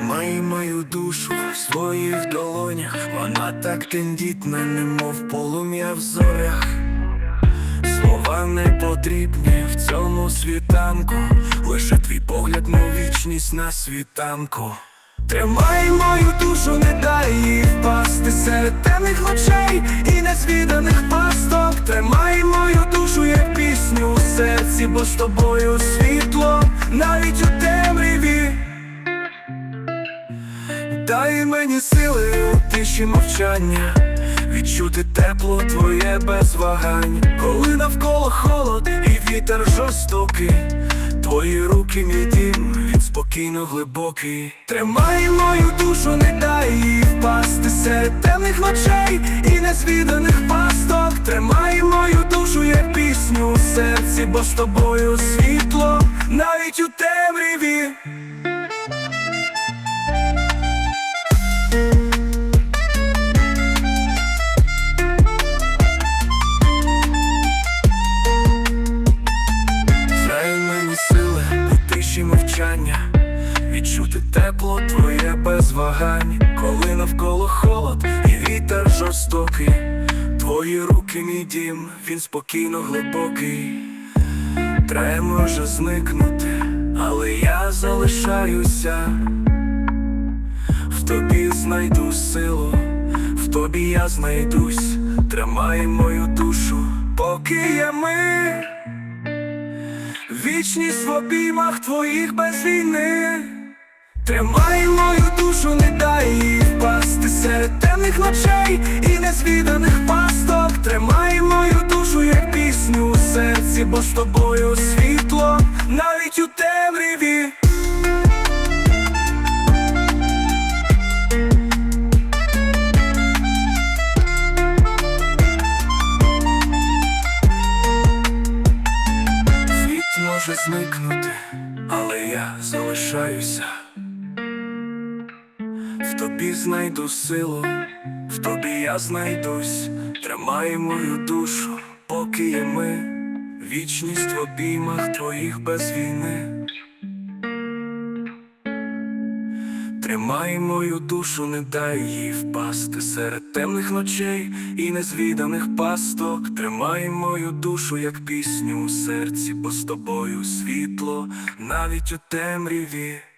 Тримай мою душу в своїх долонях, вона так тендітна, немов полум'я в зорях. Слова не потрібні в цьому світанку, лише твій погляд, мов вічність на світанку. Тримай мою душу, не дай їй впасти серед темних очей і незвіданих пасток. Тримай мою душу, як пісню у серці, бо з тобою Дай сили у тиші мовчання, відчути тепло твоє без вагань, коли навколо холод і вітер жорстокий, твої руки мій дім, спокійно глибокий. Тримай мою душу, не дай їй впасти серед темних ночей і незвіданих пасток. Тримай мою душу, як пісню у серці, бо з тобою світло навіть у темряві. Без вагань, коли навколо холод і вітер жорстокий, твої руки, мій дім, він спокійно глибокий. Трай може зникнути, але я залишаюся, в тобі знайду силу, в тобі я знайдусь, тримай мою душу, поки я мир. Вічність в обіймах твоїх без війни. Тримай мою душу, не дай їй впасти серед темних ночей і незвіданих пасток. Тримай мою душу, як пісню у серці, бо з тобою світло навіть у темряві. Світ може зникнути, але я залишаюся. Тобі знайду силу, в тобі я знайдусь, тримай мою душу, поки є ми, вічність в обіймах твоїх без війни. Тримай мою душу, не дай їй впасти серед темних ночей і незвіданих пасток. Тримай мою душу, як пісню у серці, бо з тобою світло навіть у темряві.